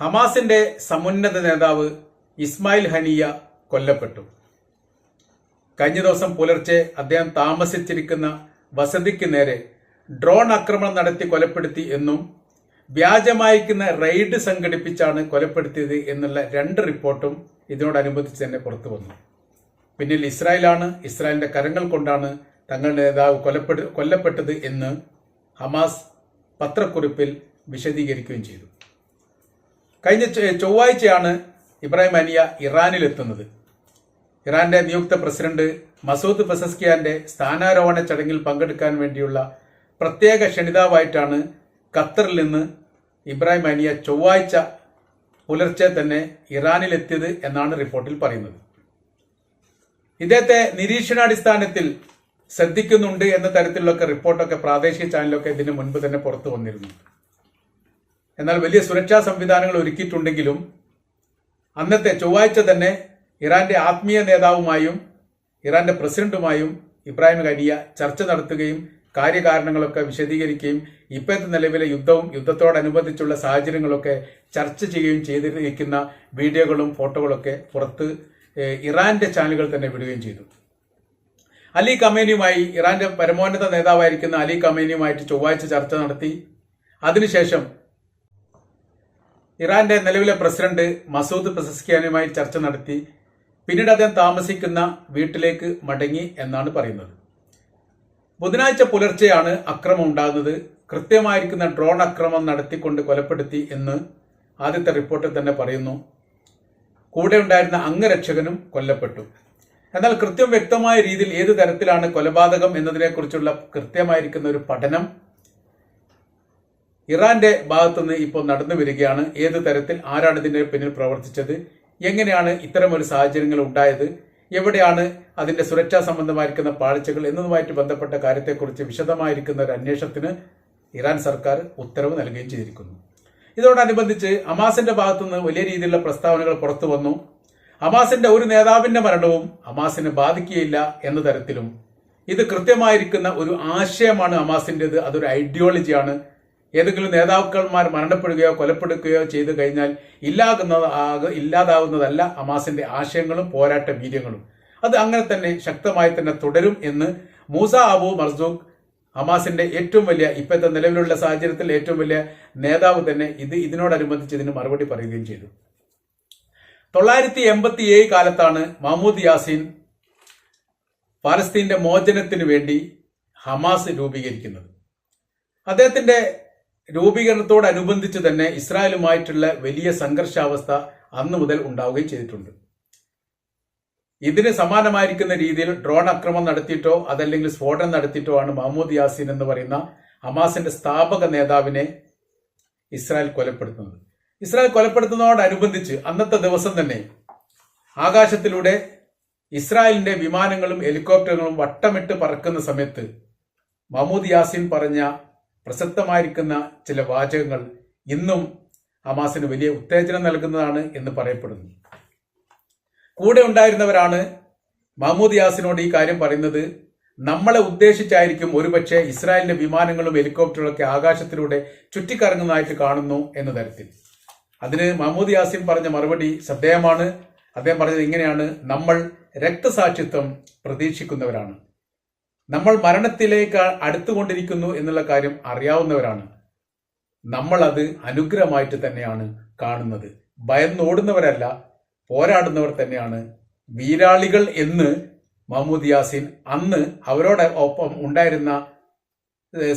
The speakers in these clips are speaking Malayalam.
ഹമാസിന്റെ സമുന്നത നേതാവ് ഇസ്മായിൽ ഹനിയ കൊല്ലപ്പെട്ടു. കഴിഞ്ഞ ദിവസം പുലർച്ചെ അദ്ദേഹം താമസിച്ചിരിക്കുന്ന വസതിക്ക് നേരെ ഡ്രോൺ ആക്രമണം നടത്തി കൊലപ്പെടുത്തി എന്നും വ്യാജമായിക്കുന്ന റെയ്ഡ് സംഘടിപ്പിച്ചാണ് കൊലപ്പെടുത്തിയത് എന്നുള്ള രണ്ട് റിപ്പോർട്ടും ഇതിനോടനുബന്ധിച്ച് തന്നെ പുറത്തു വന്നു. പിന്നിൽ ഇസ്രായേലാണ് ഇസ്രായേലിന്റെ കരങ്ങൾ കൊണ്ടാണ് തങ്ങളുടെ നേതാവ് കൊലപ്പെട്ട കൊല്ലപ്പെട്ടത് എന്ന് ഹമാസ് പത്രക്കുറിപ്പിൽ വിശദീകരിക്കുകയും ചെയ്തു. കഴിഞ്ഞ ചൊവ്വാഴ്ചയാണ് ഇബ്രാഹിം അനിയ ഇറാനിലെത്തുന്നത്. ഇറാന്റെ നിയുക്ത പ്രസിഡന്റ് മസൂദ് പെസസ്കിയാന്റെ സ്ഥാനാരോഹണ ചടങ്ങിൽ പങ്കെടുക്കാൻ വേണ്ടിയുള്ള പ്രത്യേക ക്ഷണിതാവായിട്ടാണ് ഖത്തറിൽ നിന്ന് ഇബ്രാഹിം അനിയ ചൊവ്വാഴ്ച പുലർച്ചെ തന്നെ ഇറാനിലെത്തിയത് എന്നാണ് റിപ്പോർട്ടിൽ പറയുന്നത്. ഇദ്ദേഹത്തെ നിരീക്ഷണാടിസ്ഥാനത്തിൽ ശ്രദ്ധിക്കുന്നുണ്ട് എന്ന തരത്തിലുള്ള റിപ്പോർട്ടൊക്കെ പ്രാദേശിക ചാനലൊക്കെ ഇതിനു മുൻപ് തന്നെ പുറത്തു വന്നിരുന്നു. എന്നാൽ വലിയ സുരക്ഷാ സംവിധാനങ്ങൾ ഒരുക്കിയിട്ടുണ്ടെങ്കിലും അന്നത്തെ ചൊവ്വാഴ്ച തന്നെ ഇറാന്റെ ആത്മീയ നേതാവുമായും ഇറാന്റെ പ്രസിഡന്റുമായും ഇബ്രാഹിം ഖനിയ ചർച്ച നടത്തുകയും കാര്യകാരണങ്ങളൊക്കെ വിശദീകരിക്കുകയും ഇപ്പോഴത്തെ നിലവിലെ യുദ്ധവും യുദ്ധത്തോടനുബന്ധിച്ചുള്ള സാഹചര്യങ്ങളൊക്കെ ചർച്ച ചെയ്യുകയും ചെയ്തിരിക്കുന്ന വീഡിയോകളും ഫോട്ടോകളൊക്കെ പുറത്ത് ഇറാന്റെ ചാനലുകൾ തന്നെ വിടുകയും ചെയ്തു. അലി കമേനിയുമായി ഇറാന്റെ പരമോന്നത നേതാവായിരിക്കുന്ന അലി കമേനിയുമായിട്ട് ചൊവ്വാഴ്ച ചർച്ച നടത്തി. അതിനുശേഷം ഇറാന്റെ നിലവിലെ പ്രസിഡന്റ് മസൂദ് പെസസ്കിയാനുമായി ചർച്ച നടത്തി പിന്നീട് അദ്ദേഹം താമസിക്കുന്ന വീട്ടിലേക്ക് മടങ്ങി എന്നാണ് പറയുന്നത്. ബുധനാഴ്ച പുലർച്ചെയാണ് അക്രമം ഉണ്ടാകുന്നത്. കൃത്യമായിരിക്കുന്ന ഡ്രോൺ അക്രമം നടത്തിക്കൊണ്ട് കൊലപ്പെടുത്തി എന്ന് ആദ്യത്തെ റിപ്പോർട്ടിൽ തന്നെ പറയുന്നു. കൂടെ ഉണ്ടായിരുന്ന അംഗരക്ഷകനും കൊല്ലപ്പെട്ടു. എന്നാൽ കൃത്യം വ്യക്തമായ രീതിയിൽ ഏത് തരത്തിലാണ് കൊലപാതകം എന്നതിനെക്കുറിച്ചുള്ള കൃത്യമായിരിക്കുന്ന ഒരു പഠനം ഇറാന്റെ ഭാഗത്തുനിന്ന് ഇപ്പോൾ നടന്നു വരികയാണ്. ഏത് തരത്തിൽ ആരാണ് ഇതിന്റെ പിന്നിൽ പ്രവർത്തിച്ചത്? എങ്ങനെയാണ് ഇത്തരം ഒരു സാഹചര്യങ്ങൾ ഉണ്ടായത്? എവിടെയാണ് അതിന്റെ സുരക്ഷാ സംബന്ധമായിരിക്കുന്ന പാളിച്ചകൾ എന്നതുമായിട്ട് ബന്ധപ്പെട്ട കാര്യത്തെക്കുറിച്ച് വിശദമായിരിക്കുന്ന ഒരു അന്വേഷണത്തിന് ഇറാൻ സർക്കാർ ഉത്തരവ് നൽകുകയും ചെയ്തിരിക്കുന്നു. ഇതോടനുബന്ധിച്ച് അമാസിന്റെ ഭാഗത്തുനിന്ന് വലിയ രീതിയിലുള്ള പ്രസ്താവനകൾ പുറത്തു വന്നു. അമാസിന്റെ ഒരു നേതാവിന്റെ മരണവും അമാസിനെ ബാധിക്കുകയില്ല എന്ന തരത്തിലും. ഇത് കൃത്യമായിരിക്കുന്ന ഒരു ആശയമാണ് അമാസിന്റെത് അതൊരു ഐഡിയോളജിയാണ്. ഏതെങ്കിലും നേതാക്കന്മാർ മരണപ്പെടുകയോ കൊലപ്പെടുകയോ ചെയ്തു കഴിഞ്ഞാൽ ഇല്ലാകുന്ന ഇല്ലാതാവുന്നതല്ല ഹമാസിന്റെ ആശയങ്ങളും പോരാട്ട വീര്യങ്ങളും. അത് അങ്ങനെ തന്നെ ശക്തമായി തന്നെ തുടരും എന്ന് മൂസ അബു മർസൂഖ് ഹമാസിന്റെ ഏറ്റവും വലിയ ഇപ്പോഴത്തെ നിലവിലുള്ള സാഹചര്യത്തിൽ ഏറ്റവും വലിയ നേതാവ് തന്നെ ഇത് ഇതിനോടനുബന്ധിച്ച് ഇതിന് മറുപടി പറയുകയും ചെയ്തു. തൊള്ളായിരത്തി എൺപത്തി ഏഴ് കാലത്താണ് മഹമ്മൂദ് യാസീൻ പാലസ്തീന്റെ മോചനത്തിനു വേണ്ടി ഹമാസ് രൂപീകരിക്കുന്നത്. അദ്ദേഹത്തിന്റെ രൂപീകരണത്തോടനുബന്ധിച്ച് തന്നെ ഇസ്രായേലുമായിട്ടുള്ള വലിയ സംഘർഷാവസ്ഥ അന്ന് മുതൽ ഉണ്ടാവുകയും ചെയ്തിട്ടുണ്ട്. ഇതിന് സമാനമായിരിക്കുന്ന രീതിയിൽ ഡ്രോൺ ആക്രമണം നടത്തിയിട്ടോ അതല്ലെങ്കിൽ സ്ഫോടനം നടത്തിയിട്ടോ ആണ് മഹമ്മൂദ് യാസീൻ എന്ന് പറയുന്ന ഹമാസിന്റെ സ്ഥാപക നേതാവിനെ ഇസ്രായേൽ കൊലപ്പെടുത്തുന്നത്. ഇസ്രായേൽ കൊലപ്പെടുത്തുന്നതോടനുബന്ധിച്ച് അന്നത്തെ ദിവസം തന്നെ ആകാശത്തിലൂടെ ഇസ്രായേലിന്റെ വിമാനങ്ങളും ഹെലികോപ്റ്ററുകളും വട്ടമിട്ട് പറക്കുന്ന സമയത്ത് മഹമ്മൂദ് യാസിൻ പറഞ്ഞ പ്രസക്തമായിരിക്കുന്ന ചില വാചകങ്ങൾ ഇന്നും ഹമാസിന് വലിയ ഉത്തേജനം നൽകുന്നതാണ് എന്ന് പറയപ്പെടുന്നു. കൂടെ ഉണ്ടായിരുന്നവരാണ് മഹമ്മൂദ് യാസിനോട് ഈ കാര്യം പറയുന്നത് നമ്മളെ ഉദ്ദേശിച്ചായിരിക്കും ഒരുപക്ഷെ ഇസ്രായേലിന്റെ വിമാനങ്ങളും ഹെലികോപ്റ്ററുകളൊക്കെ ആകാശത്തിലൂടെ ചുറ്റിക്കറങ്ങുന്നതായിട്ട് കാണുന്നു എന്ന തരത്തിൽ. അതിന് മഹമ്മൂദ് യാസിൻ പറഞ്ഞ മറുപടി ശ്രദ്ധേയമാണ്. അദ്ദേഹം പറഞ്ഞത് ഇങ്ങനെയാണ് നമ്മൾ രക്തസാക്ഷിത്വം പ്രതീക്ഷിക്കുന്നവരാണ്. നമ്മൾ മരണത്തിലേക്ക് അടുത്തുകൊണ്ടിരിക്കുന്നു എന്നുള്ള കാര്യം അറിയാവുന്നവരാണ്. നമ്മൾ അത് അനുഗ്രഹമായിട്ട് തന്നെയാണ് കാണുന്നത്. ഭയന്നോടുന്നവരല്ല പോരാടുന്നവർ തന്നെയാണ്. വീരാളികൾ എന്ന് മഹമ്മൂദ് യാസിൻ അന്ന് അവരോട് ഒപ്പം ഉണ്ടായിരുന്ന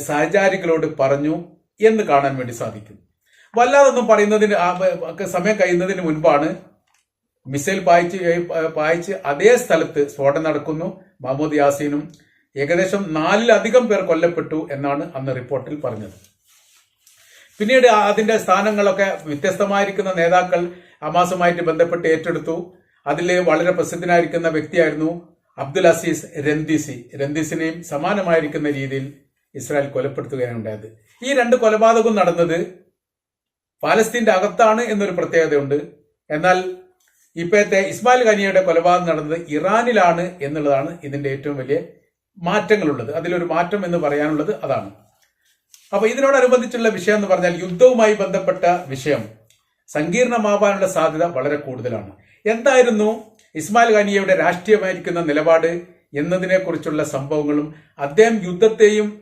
സഹചാരികളോട് പറഞ്ഞു എന്ന് കാണാൻ വേണ്ടി സാധിക്കും. വല്ലാതൊന്നും പറയുന്നതിന് സമയം കഴിയുന്നതിന് മുൻപാണ് മിസൈൽ പായിച്ച് പായിച്ച് അതേ സ്ഥലത്ത് സ്ഫോടനം നടക്കുന്നു. മഹമ്മൂദ് യാസീനും ഏകദേശം നാലിലധികം പേർ കൊല്ലപ്പെട്ടു എന്നാണ് അന്ന് റിപ്പോർട്ടിൽ പറഞ്ഞത്. പിന്നീട് അതിന്റെ സ്ഥാനങ്ങളൊക്കെ വ്യത്യസ്തമായിരിക്കുന്ന നേതാക്കൾ അമാസുമായിട്ട് ബന്ധപ്പെട്ട് ഏറ്റെടുത്തു. അതിൽ വളരെ പ്രസിദ്ധനായിരിക്കുന്ന വ്യക്തിയായിരുന്നു അബ്ദുൽ അസീസ് രന്ദീസി. രന്ദീസിനെയും സമാനമായിരിക്കുന്ന രീതിയിൽ ഇസ്രായേൽ കൊലപ്പെടുത്തുകയാണ് ഉണ്ടായത്. ഈ രണ്ട് കൊലപാതകവും നടന്നത് പാലസ്തീന്റെ അകത്താണ് എന്നൊരു പ്രത്യേകതയുണ്ട്. എന്നാൽ ഇപ്പോഴത്തെ ഇസ്മായിൽ ഖനിയുടെ കൊലപാതകം നടന്നത് ഇറാനിലാണ് എന്നുള്ളതാണ് ഇതിന്റെ ഏറ്റവും വലിയ മാറ്റങ്ങളുള്ളത്. അതിലൊരു മാറ്റം എന്ന് പറയാനുള്ളത് അതാണ്. അപ്പൊ ഇതിനോടനുബന്ധിച്ചുള്ള വിഷയം എന്ന് പറഞ്ഞാൽ യുദ്ധവുമായി ബന്ധപ്പെട്ട വിഷയം. സങ്കീർണമാവാനുള്ള സാധ്യത വളരെ കൂടുതലാണ്. എന്തായിരുന്നു ഇസ്മായിൽ ഖാനിയയുടെ രാഷ്ട്രീയമായിരിക്കുന്ന നിലപാട് എന്നതിനെക്കുറിച്ചുള്ള സംഭവങ്ങളും അദ്ദേഹം യുദ്ധത്തെയും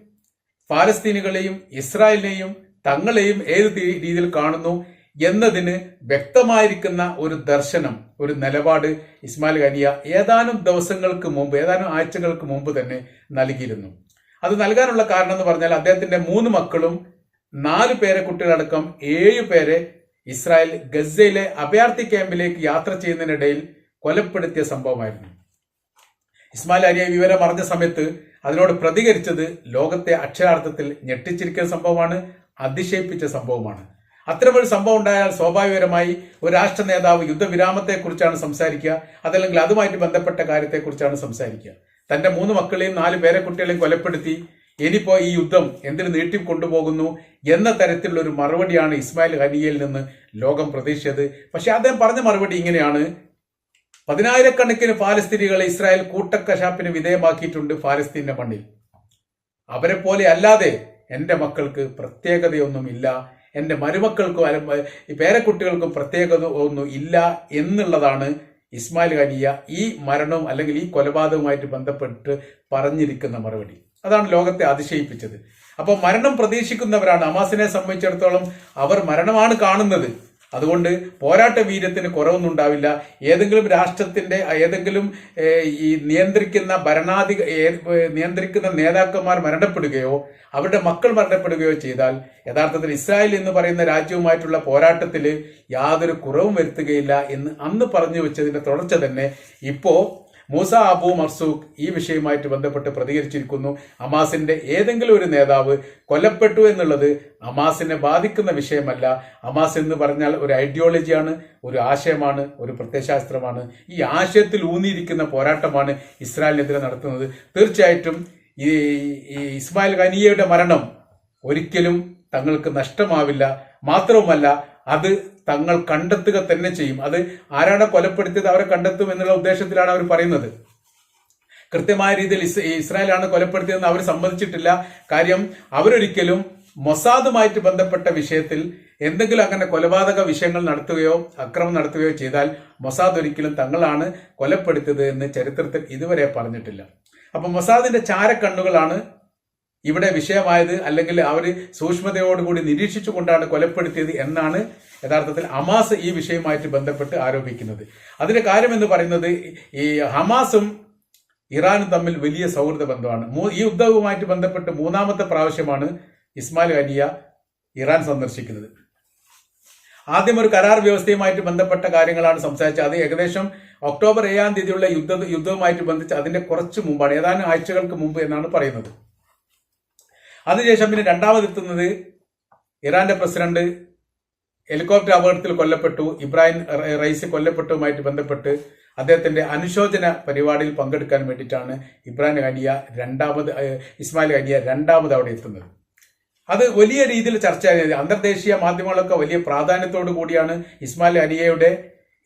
പാലസ്തീനുകളെയും ഇസ്രായേലിനെയും തങ്ങളെയും ഏത് രീതിയിൽ കാണുന്നു എന്നതിന് വ്യക്തമായിരിക്കുന്ന ഒരു ദർശനം ഒരു നിലപാട് ഇസ്മായിൽ ഖനിയ ഏതാനും ദിവസങ്ങൾക്ക് മുമ്പ് ഏതാനും ആഴ്ചകൾക്ക് മുമ്പ് തന്നെ നൽകിയിരുന്നു. അത് നൽകാനുള്ള കാരണം എന്ന് പറഞ്ഞാൽ അദ്ദേഹത്തിന്റെ മൂന്ന് മക്കളും നാല് പേരെ കുട്ടികളടക്കം ഏഴ് പേരെ ഇസ്രായേൽ ഗസയിലെ അഭയാർത്ഥി ക്യാമ്പിലേക്ക് യാത്ര ചെയ്യുന്നതിനിടയിൽ കൊലപ്പെടുത്തിയ സംഭവമായിരുന്നു. ഇസ്മായിൽ അലിയ വിവരം അറിഞ്ഞ സമയത്ത് അതിനോട് പ്രതികരിച്ചത് ലോകത്തെ അക്ഷരാർത്ഥത്തിൽ ഞെട്ടിച്ചിരിക്കുന്ന സംഭവമാണ് അതിശയിപ്പിച്ച സംഭവമാണ്. അത്തരമൊരു സംഭവം ഉണ്ടായാൽ സ്വാഭാവികമായി ഒരു രാഷ്ട്ര നേതാവ് യുദ്ധവിരാമത്തെക്കുറിച്ചാണ് സംസാരിക്കുക. അതല്ലെങ്കിൽ അതുമായിട്ട് ബന്ധപ്പെട്ട കാര്യത്തെക്കുറിച്ചാണ് സംസാരിക്കുക. തന്റെ മൂന്ന് മക്കളെയും നാല് പേരെ കുട്ടികളെയും കൊലപ്പെടുത്തി. ഇനിയിപ്പോ ഈ യുദ്ധം എന്തിന് നീട്ടി കൊണ്ടുപോകുന്നു എന്ന തരത്തിലുള്ള ഒരു മറുപടിയാണ് ഇസ്മായിൽ ഹനിയയിൽ നിന്ന് ലോകം പ്രതീക്ഷിച്ചത്. പക്ഷെ അദ്ദേഹം പറഞ്ഞ മറുപടി ഇങ്ങനെയാണ്. പതിനായിരക്കണക്കിന് പാലസ്തീനികളെ ഇസ്രായേൽ കൂട്ടക്കശാപ്പിന് വിധേയമാക്കിയിട്ടുണ്ട് പാലസ്തീന്റെ മണ്ണിൽ. അവരെ പോലെ അല്ലാതെ എന്റെ മക്കൾക്ക് പ്രത്യേകതയൊന്നും ഇല്ല എന്റെ മരുമക്കൾക്കും അല്ല- പേരക്കുട്ടികൾക്കും പ്രത്യേകത ഒന്നും ഇല്ല എന്നുള്ളതാണ് ഇസ്മായിൽ ഖനിയ ഈ മരണവും അല്ലെങ്കിൽ ഈ കൊലപാതകവുമായിട്ട് ബന്ധപ്പെട്ട് പറഞ്ഞിരിക്കുന്ന മറുപടി. അതാണ് ലോകത്തെ അതിശയിപ്പിച്ചത്. അപ്പോൾ മരണം പ്രതീക്ഷിക്കുന്നവരാണ്. അമാസിനെ സംബന്ധിച്ചിടത്തോളം അവർ മരണമാണ് കാണുന്നത്. അതുകൊണ്ട് പോരാട്ട വീര്യത്തിന് കുറവൊന്നും ഉണ്ടാവില്ല. ഏതെങ്കിലും രാഷ്ട്രത്തിന്റെ ഏതെങ്കിലും ഈ നിയന്ത്രിക്കുന്ന ഭരണാധിക നിയന്ത്രിക്കുന്ന നേതാക്കന്മാർ മരണപ്പെടുകയോ അവരുടെ മക്കൾ മരണപ്പെടുകയോ ചെയ്താൽ യഥാർത്ഥത്തിൽ ഇസ്രായേൽ എന്ന് പറയുന്ന രാജ്യവുമായിട്ടുള്ള പോരാട്ടത്തിൽ യാതൊരു കുറവും വരുത്തുകയില്ല എന്ന് അന്ന് പറഞ്ഞു വെച്ചതിന്റെ തുടർച്ച തന്നെ ഇപ്പോ മൂസ അബു മർസൂഖ് ഈ വിഷയവുമായിട്ട് ബന്ധപ്പെട്ട് പ്രതികരിച്ചിരിക്കുന്നു. അമാസിന്റെ ഏതെങ്കിലും ഒരു നേതാവ് കൊല്ലപ്പെട്ടു എന്നുള്ളത് അമാസിനെ ബാധിക്കുന്ന വിഷയമല്ല. അമാസ് എന്ന് പറഞ്ഞാൽ ഒരു ഐഡിയോളജിയാണ് ഒരു ആശയമാണ് ഒരു പ്രത്യയശാസ്ത്രമാണ്. ഈ ആശയത്തിൽ ഊന്നിയിരിക്കുന്ന പോരാട്ടമാണ് ഇസ്രായേലിനെതിരെ നടത്തുന്നത്. തീർച്ചയായിട്ടും ഈ ഇസ്മായിൽ ഖനിയയുടെ മരണം ഒരിക്കലും തങ്ങൾക്ക് നഷ്ടമാവില്ല. മാത്രവുമല്ല അത് തങ്ങൾ കണ്ടെത്തുക തന്നെ ചെയ്യും. അത് ആരാണ് കൊലപ്പെടുത്തിയത് അവരെ കണ്ടെത്തും എന്നുള്ള ഉദ്ദേശത്തിലാണ് അവർ പറയുന്നത്. കൃത്യമായ രീതിയിൽ ഇസ് ഇസ്രായേലാണ് കൊലപ്പെടുത്തിയതെന്ന് അവർ സമ്മതിച്ചിട്ടില്ല. കാര്യം അവരൊരിക്കലും മൊസാദുമായിട്ട് ബന്ധപ്പെട്ട വിഷയത്തിൽ എന്തെങ്കിലും അങ്ങനെ കൊലപാതക വിഷയങ്ങൾ നടത്തുകയോ അക്രമം നടത്തുകയോ ചെയ്താൽ മൊസാദ് ഒരിക്കലും തങ്ങളാണ് കൊലപ്പെടുത്തിയത് എന്ന് ചരിത്രത്തിൽ ഇതുവരെ പറഞ്ഞിട്ടില്ല. അപ്പൊ മൊസാദിന്റെ ചാരക്കണ്ണുകളാണ് ഇവിടെ വിഷയമായത് അല്ലെങ്കിൽ അവർ സൂക്ഷ്മതയോടുകൂടി നിരീക്ഷിച്ചുകൊണ്ടാണ് കൊലപ്പെടുത്തിയത് എന്നാണ് യഥാർത്ഥത്തിൽ ഹമാസ് ഈ വിഷയവുമായിട്ട് ബന്ധപ്പെട്ട് ആരോപിക്കുന്നത്. അതിന്റെ കാര്യം എന്ന് പറയുന്നത് ഈ ഹമാസും ഇറാനും തമ്മിൽ വലിയ സൗഹൃദ ബന്ധമാണ്. ഈ യുദ്ധവുമായിട്ട് ബന്ധപ്പെട്ട് മൂന്നാമത്തെ പ്രാവശ്യമാണ് ഇസ്മായിൽ അലിയ ഇറാൻ സന്ദർശിക്കുന്നത്. ആദ്യം ഒരു കരാർ വ്യവസ്ഥയുമായിട്ട് ബന്ധപ്പെട്ട കാര്യങ്ങളാണ് സംസാരിച്ചത്. അത് ഏകദേശം ഒക്ടോബർ ഏഴാം തീയതിയുള്ള യുദ്ധ യുദ്ധവുമായിട്ട് ബന്ധിച്ച് അതിന്റെ കുറച്ച് മുമ്പാണ്. ഏതാനും ആഴ്ചകൾക്ക് മുമ്പ് എന്നാണ് പറയുന്നത്. അതിനുശേഷം പിന്നെ രണ്ടാമതെത്തുന്നത് ഇറാന്റെ പ്രസിഡന്റ് ഹെലികോപ്റ്റർ അപകടത്തിൽ കൊല്ലപ്പെട്ടു ഇബ്രാഹിം റൈസ് കൊല്ലപ്പെട്ടതുമായിട്ട് ബന്ധപ്പെട്ട് അദ്ദേഹത്തിന്റെ അനുശോചന പരിപാടിയിൽ പങ്കെടുക്കാൻ വേണ്ടിയിട്ടാണ് ഇബ്രാഹിം ഖനിയ രണ്ടാമത് ഇസ്മായിൽ ഖനിയ രണ്ടാമത് അവിടെ എത്തുന്നത്. അത് വലിയ രീതിയിൽ ചർച്ച അന്തർദേശീയ മാധ്യമങ്ങളൊക്കെ വലിയ പ്രാധാന്യത്തോടു കൂടിയാണ് ഇസ്മായിൽ അനിയയുടെ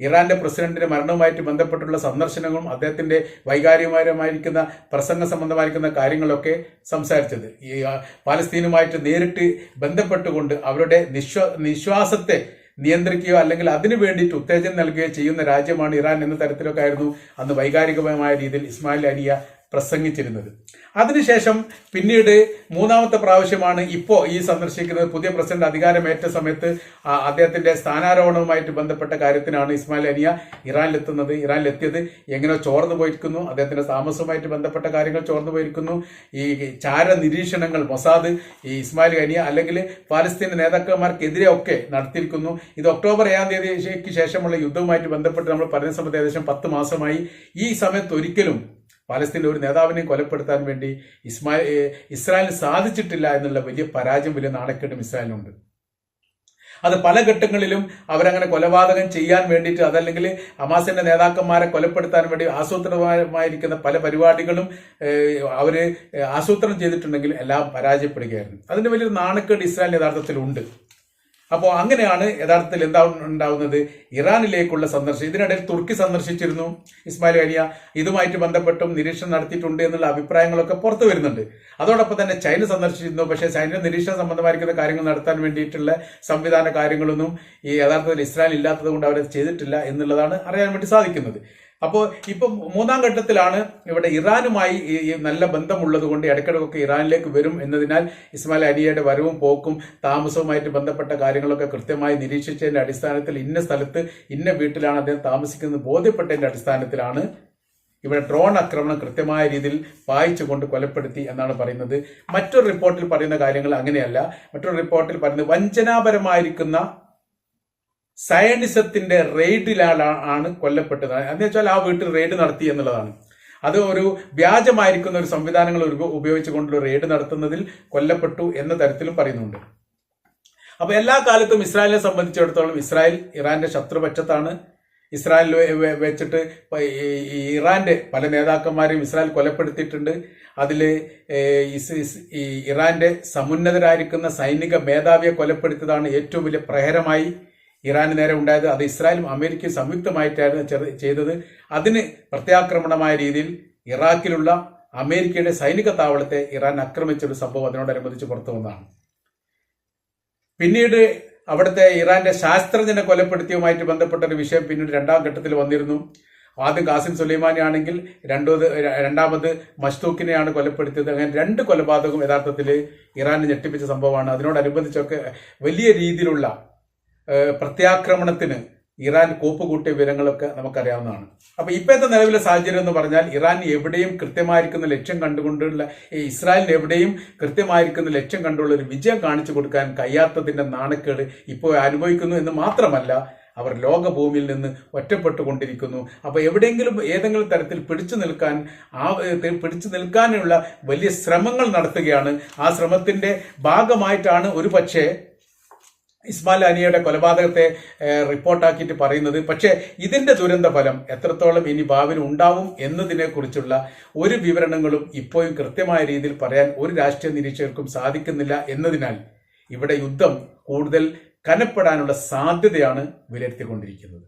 ഇറാന്റെ പ്രസിഡന്റിന്റെ മരണവുമായിട്ട് ബന്ധപ്പെട്ടുള്ള സന്ദർശനങ്ങളും അദ്ദേഹത്തിന്റെ വൈകാരികമായിരിക്കുന്ന പ്രസംഗ സംബന്ധമായിരിക്കുന്ന കാര്യങ്ങളൊക്കെ സംസാരിച്ചത്. ഈ പാലസ്തീനുമായിട്ട് നേരിട്ട് ബന്ധപ്പെട്ടുകൊണ്ട് അവരുടെ നിശ്വാ നിശ്വാസത്തെ നിയന്ത്രിക്കുകയോ അല്ലെങ്കിൽ അതിനു വേണ്ടിയിട്ട് ഉത്തേജനം നൽകുകയോ ചെയ്യുന്ന രാജ്യമാണ് ഇറാൻ എന്ന തരത്തിലൊക്കെ ആയിരുന്നു അന്ന് വൈകാരികമായ രീതിയിൽ ഇസ്മായിൽ അനിയ പ്രസംഗിച്ചിരുന്നത്. അതിനുശേഷം പിന്നീട് മൂന്നാമത്തെ പ്രാവശ്യമാണ് ഇപ്പോ ഈ സന്ദർശിക്കുന്നത്. പുതിയ പ്രസിഡന്റ് അധികാരമേറ്റ സമയത്ത് അദ്ദേഹത്തിന്റെ സ്ഥാനാരോഹണവുമായിട്ട് ബന്ധപ്പെട്ട കാര്യത്തിനാണ് ഇസ്മായിൽ അനിയ ഇറാനിലെത്തുന്നത് ഇറാനിലെത്തിയത്. എങ്ങനെ ചോർന്നു പോയിരിക്കുന്നു. അദ്ദേഹത്തിന്റെ താമസവുമായിട്ട് ബന്ധപ്പെട്ട കാര്യങ്ങൾ ചോർന്നു പോയിരിക്കുന്നു. ഈ ചാര നിരീക്ഷണങ്ങൾ മൊസാദ് ഈ ഇസ്മായിൽ അനിയ അല്ലെങ്കിൽ പാലസ്തീൻ നേതാക്കന്മാർക്കെതിരെ ഒക്കെ നടത്തിയിരിക്കുന്നു. ഇത് ഒക്ടോബർ ഏഴാം തീയതിക്ക് ശേഷമുള്ള യുദ്ധവുമായിട്ട് ബന്ധപ്പെട്ട് നമ്മൾ പറയുന്ന സമയത്ത് ഏകദേശം പത്ത് മാസമായി. ഈ സമയത്ത് ഒരിക്കലും പാലസ്തീനിലെ ഒരു നേതാവിനെയും കൊലപ്പെടുത്താൻ വേണ്ടി ഇസ്മാ ഇസ്രായേലിന് സാധിച്ചിട്ടില്ല എന്നുള്ള വലിയ പരാജയം വലിയ നാണക്കേടും ഇസ്രായേലിനുണ്ട്. അത് പല ഘട്ടങ്ങളിലും അവരങ്ങനെ കൊലപാതകം ചെയ്യാൻ വേണ്ടിയിട്ട് അതല്ലെങ്കിൽ അമാസിന്റെ നേതാക്കന്മാരെ കൊലപ്പെടുത്താൻ വേണ്ടി ആസൂത്രിതമായിരിക്കുന്ന പല പരിപാടികളും അവർ ആസൂത്രണം ചെയ്തിട്ടുണ്ടെങ്കിൽ എല്ലാം പരാജയപ്പെടുകയായിരുന്നു. അതിന്റെ വലിയൊരു നാണക്കേട് ഇസ്രായേൽ യഥാർത്ഥത്തിലുണ്ട്. അപ്പോൾ അങ്ങനെയാണ് യഥാർത്ഥത്തിൽ എന്താ ഉണ്ടാവുന്നത്. ഇറാനിലേക്കുള്ള സന്ദർശനം. ഇതിനിടയിൽ തുർക്കി സന്ദർശിച്ചിരുന്നു. ഇസ്മായിൽ അലിയ ഇതുമായിട്ട് ബന്ധപ്പെട്ടും നിരീക്ഷണം നടത്തിയിട്ടുണ്ട് എന്നുള്ള അഭിപ്രായങ്ങളൊക്കെ പുറത്തു വരുന്നുണ്ട്. അതോടൊപ്പം തന്നെ ചൈന സന്ദർശിച്ചിരുന്നു. പക്ഷേ ചൈന നിരീക്ഷണ സംബന്ധമായിരിക്കുന്ന കാര്യങ്ങൾ നടത്താൻ വേണ്ടിയിട്ടുള്ള സംവിധാന കാര്യങ്ങളൊന്നും ഈ യഥാർത്ഥത്തിൽ ഇസ്രായേൽ ഇല്ലാത്തത് കൊണ്ട് അവരത് ചെയ്തിട്ടില്ല എന്നുള്ളതാണ് അറിയാൻ വേണ്ടി സാധിക്കുന്നത്. അപ്പോൾ ഇപ്പം മൂന്നാം ഘട്ടത്തിലാണ് ഇവിടെ ഇറാനുമായി നല്ല ബന്ധമുള്ളത് കൊണ്ട് ഇടയ്ക്കിടയ്ക്കൊക്കെ ഇറാനിലേക്ക് വരും എന്നതിനാൽ ഇസ്മായിൽ അലിയുടെ വരവും പോക്കും താമസവുമായിട്ട് ബന്ധപ്പെട്ട കാര്യങ്ങളൊക്കെ കൃത്യമായി നിരീക്ഷിച്ചതിന്റെ അടിസ്ഥാനത്തിൽ ഇന്ന സ്ഥലത്ത് ഇന്ന വീട്ടിലാണ് അദ്ദേഹം താമസിക്കുന്നത് ബോധ്യപ്പെട്ടതിന്റെ അടിസ്ഥാനത്തിലാണ് ഇവിടെ ഡ്രോൺ ആക്രമണം കൃത്യമായ രീതിയിൽ പായിച്ചുകൊണ്ട് കൊലപ്പെടുത്തി എന്നാണ് പറയുന്നത്. മറ്റൊരു റിപ്പോർട്ടിൽ പറയുന്ന കാര്യങ്ങൾ അങ്ങനെയല്ല. മറ്റൊരു റിപ്പോർട്ടിൽ പറയുന്നത് വഞ്ചനാപരമായിരിക്കുന്ന സയനിസത്തിന്റെ റെയ്ഡിലാണ് കൊല്ലപ്പെട്ടത്. എന്ന് വെച്ചാൽ ആ വീട്ടിൽ റെയ്ഡ് നടത്തി എന്നുള്ളതാണ്. അത് ഒരു വ്യാജമായിരിക്കുന്ന ഒരു സംവിധാനങ്ങൾ ഉപ- ഉപയോഗിച്ചുകൊണ്ടുള്ള റെയ്ഡ് നടത്തുന്നതിൽ കൊല്ലപ്പെട്ടു എന്ന തരത്തിലും പറയുന്നുണ്ട്. അപ്പൊ എല്ലാ കാലത്തും ഇസ്രായേലിനെ സംബന്ധിച്ചിടത്തോളം ഇസ്രായേൽ ഇറാന്റെ ശത്രുപക്ഷത്താണ്. ഇസ്രായേലിൽ വെച്ചിട്ട് ഇറാന്റെ പല നേതാക്കന്മാരെയും ഇസ്രായേൽ കൊലപ്പെടുത്തിയിട്ടുണ്ട്. അതിൽ ഇറാന്റെ സമുന്നതരായിരിക്കുന്ന സൈനിക മേധാവിയെ കൊലപ്പെടുത്തിയതാണ് ഏറ്റവും വലിയ പ്രഹരമായി. ഇറാന് നേരെ ഉണ്ടായത് അത് ഇസ്രായേലും അമേരിക്കയും സംയുക്തമായിട്ടായിരുന്നു ചെയ്തത്. അതിന് പ്രത്യാക്രമണമായ രീതിയിൽ ഇറാഖിലുള്ള അമേരിക്കയുടെ സൈനിക താവളത്തെ ഇറാൻ ആക്രമിച്ച ഒരു സംഭവം അതിനോടനുബന്ധിച്ച് പുറത്തു വന്നതാണ്. പിന്നീട് അവിടുത്തെ ഇറാന്റെ ശാസ്ത്രജ്ഞനെ കൊലപ്പെടുത്തിയുമായിട്ട് ബന്ധപ്പെട്ട ഒരു വിഷയം പിന്നീട് രണ്ടാം ഘട്ടത്തിൽ വന്നിരുന്നു. ആദ്യം കാസിം സുലൈമാനി ആണെങ്കിൽ രണ്ടോ രണ്ടാമത് മഷ്തൂക്കിനെയാണ് കൊലപ്പെടുത്തിയത്. അങ്ങനെ രണ്ട് കൊലപാതകവും യഥാർത്ഥത്തിൽ ഇറാനെ ഞെട്ടിപ്പിച്ച സംഭവമാണ്. അതിനോടനുബന്ധിച്ചൊക്കെ വലിയ രീതിയിലുള്ള പ്രത്യാക്രമണത്തിന് ഇറാൻ കോപ്പ് കൂട്ടിയ വിവരങ്ങളൊക്കെ നമുക്കറിയാവുന്നതാണ്. അപ്പൊ ഇപ്പോഴത്തെ നിലവിലെ സാഹചര്യം എന്ന് പറഞ്ഞാൽ ഇറാൻ എവിടെയും കൃത്യമായിരിക്കുന്ന ലക്ഷ്യം കണ്ടുകൊണ്ടുള്ള ഇസ്രായേലിന് എവിടെയും കൃത്യമായിരിക്കുന്ന ലക്ഷ്യം കണ്ടുള്ള ഒരു വിജയം കാണിച്ചു കൊടുക്കാൻ കഴിയാത്തതിന്റെ നാണക്കേട് ഇപ്പോൾ അനുഭവിക്കുന്നു എന്ന് മാത്രമല്ല അവർ ലോകഭൂമിയിൽ നിന്ന് ഒറ്റപ്പെട്ടുകൊണ്ടിരിക്കുന്നു. അപ്പൊ എവിടെയെങ്കിലും ഏതെങ്കിലും തരത്തിൽ പിടിച്ചു നിൽക്കാൻ ആ പിടിച്ചു നിൽക്കാനുള്ള വലിയ ശ്രമങ്ങൾ നടത്തുകയാണ്. ആ ശ്രമത്തിന്റെ ഭാഗമായിട്ടാണ് ഒരു പക്ഷേ ഇസ്മായിൽ അനിയുടെ കൊലപാതകത്തെ റിപ്പോർട്ടാക്കിയിട്ട് പറയുന്നത്. പക്ഷേ ഇതിന്റെ ദുരന്ത ഫലം എത്രത്തോളം ഇനി ഭാവിയിൽ ഉണ്ടാവും എന്നതിനെ കുറിച്ചുള്ള ഒരു വിവരണങ്ങളും ഇപ്പോഴും കൃത്യമായ രീതിയിൽ പറയാൻ ഒരു രാഷ്ട്രീയ നിരീക്ഷകർക്കും സാധിക്കുന്നില്ല എന്നതിനാൽ ഇവിടെ യുദ്ധം കൂടുതൽ കനപ്പെടാനുള്ള സാധ്യതയാണ് വിലയിരുത്തിക്കൊണ്ടിരിക്കുന്നത്.